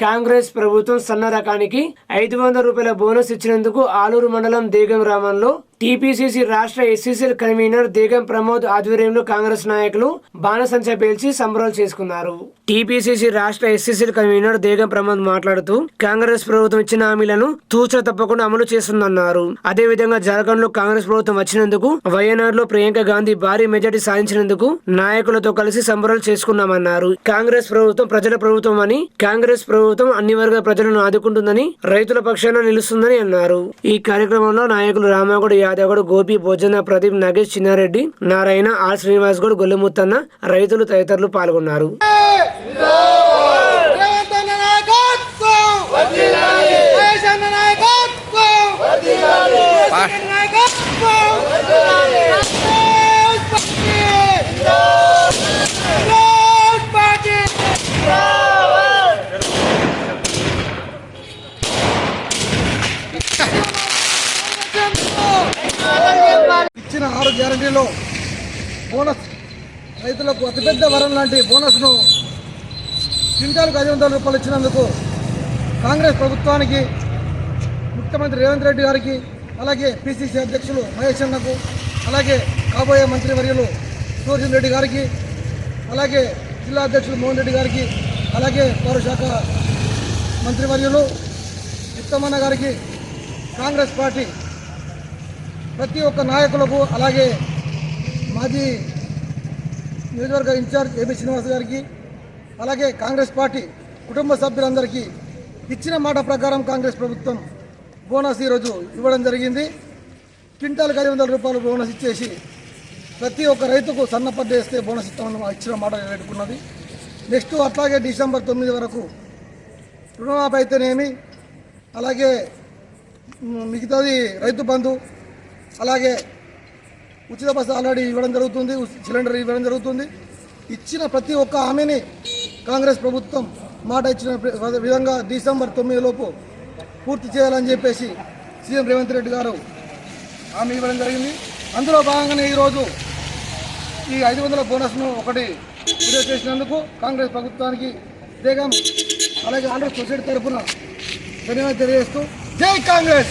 కాంగ్రెస్ ప్రభుత్వం సన్న రకానికి ఐదు వందల రూపాయల బోనస్ ఇచ్చినందుకు ఆలూరు మండలం దేగం గ్రామంలో టీపీసీసీ రాష్ట్ర ఎస్సీసీల కన్వీనర్ దేగం ప్రమోద్ ఆధ్వర్యంలో కాంగ్రెస్ నాయకులు బాణసంచ పేల్చి సంబరాలు చేసుకున్నారు. టీపీసీసీ రాష్ట్ర ఎస్సీసీల కన్వీనర్ దేగం ప్రమోద్ మాట్లాడుతూ కాంగ్రెస్ ప్రభుత్వం ఇచ్చిన హామీలను తూచ తప్పకుండా అమలు చేస్తుందన్నారు. అదేవిధంగా జార్ఖండ్లో కాంగ్రెస్ ప్రభుత్వం వచ్చినందుకు వయనాడ్లో ప్రియాంక గాంధీ భారీ మెజార్టీ సాధించినందుకు నాయకులతో కలిసి సంబరాలు చేసుకున్నామన్నారు. కాంగ్రెస్ ప్రభుత్వం ప్రజల ప్రభుత్వం అని కాంగ్రెస్ ప్రభుత్వం అన్ని వర్గాల ప్రజలను ఆదుకుంటుందని రైతుల పక్షాన నిలుస్తుందని అన్నారు. ఈ కార్యక్రమంలో నాయకులు రామాగౌడ్ యాదవ్ గోపి భోజన ప్రదీప్ నాగేష్ చిన్నారెడ్డి నారాయణ ఆర్ శ్రీనివాస్ గౌడ్ గొల్లముత్తన్న రైతులు తదితరులు పాల్గొన్నారు రేవంత్ అన్న నాయకత్వం మహేష్ అన్న నాయకత్వం మహేష్ అన్న నాయకత్వం కాంగ్రెస్ పార్టీ! కాంగ్రెస్ పార్టీ! ఇచ్చిన ఆరు గ్యారంటీలో బోనస్ రైతులకు అతిపెద్ద వరం లాంటి బోనస్ను క్వింటాల్కు ఐదు వందల రూపాయలు ఇచ్చినందుకు కాంగ్రెస్ ప్రభుత్వానికి ముఖ్యమంత్రి రేవంత్ రెడ్డి గారికి అలాగే పిసిసి అధ్యక్షులు మహేష్ అన్నకు అలాగే కాబోయే మంత్రివర్యులు సూర్జన్ రెడ్డి గారికి అలాగే జిల్లా అధ్యక్షులు మోహన్ రెడ్డి గారికి అలాగే పౌరశాఖ మంత్రివర్యులు ఉత్తమన్న గారికి కాంగ్రెస్ పార్టీ ప్రతి ఒక్క నాయకులకు అలాగే మాజీ నియోజకవర్గ ఇన్ఛార్జ్ ఏబి శ్రీనివాస్ గారికి అలాగే కాంగ్రెస్ పార్టీ కుటుంబ సభ్యులందరికీ ఇచ్చిన మాట ప్రకారం కాంగ్రెస్ ప్రభుత్వం బోనస్ ఈరోజు ఇవ్వడం జరిగింది. క్వింటాల్కి ఐదు వందల రూపాయలు బోనస్ ఇచ్చేసి ప్రతి ఒక్క రైతుకు సన్నపడ్డ వేస్తే బోనస్ ఇస్తామని ఇచ్చిన మాట నిలబెట్టుకున్నది నెక్స్ట్ అట్లాగే డిసెంబర్ తొమ్మిది వరకు రుణమాఫీ అయితేనేమి అలాగే మిగతాది రైతు బంధు అలాగే ఉచిత బస్సు ఆల్రెడీ ఇవ్వడం జరుగుతుంది సిలిండర్ ఇవ్వడం జరుగుతుంది. ఇచ్చిన ప్రతి ఒక్క హామీని కాంగ్రెస్ ప్రభుత్వం మాట ఇచ్చిన విధంగా డిసెంబర్ తొమ్మిదిలోపు పూర్తి చేయాలని చెప్పేసి సీఎం రేవంత్ రెడ్డి గారు హామీ ఇవ్వడం జరిగింది. అందులో భాగంగానే ఈరోజు ఈ ఐదు వందల బోనస్ను ఒకటి విడుదల చేసినందుకు కాంగ్రెస్ ప్రభుత్వానికి దేగం అలాగే ఆంధ్ర సొసైటీ తరఫున ధన్యవాదాలు తెలియజేస్తూ జై కాంగ్రెస్!